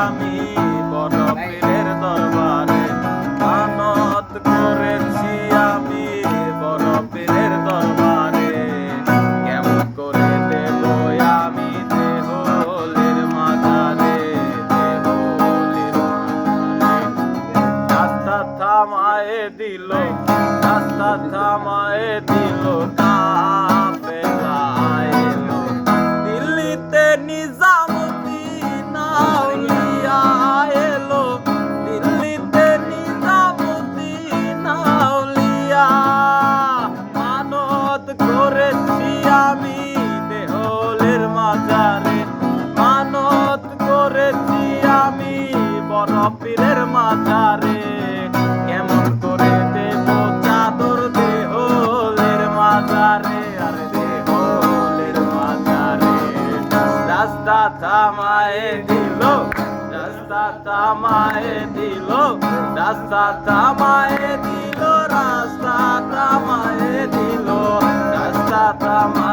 আমি বড় পীরের দরবারে মানত করেছি আমি বড় পীরের দরবারে। কেমন করে দেব আমি দেহলের মাথারে দেহলের রাস্তা থামায়ে দিল, রাস্তা থামায়ে দিল। আমি বড় পীরের মাথারে, কেমন করে দেব চাদর দেহলের মাথারে আর দেহলের মাথারে রাস্তা থামায়ে দিল, রাস্তা থামায়ে দিল, রাস্তা থামায়ে দিল, রাস্তা থামায়ে দিল, রাস্তা থামায়ে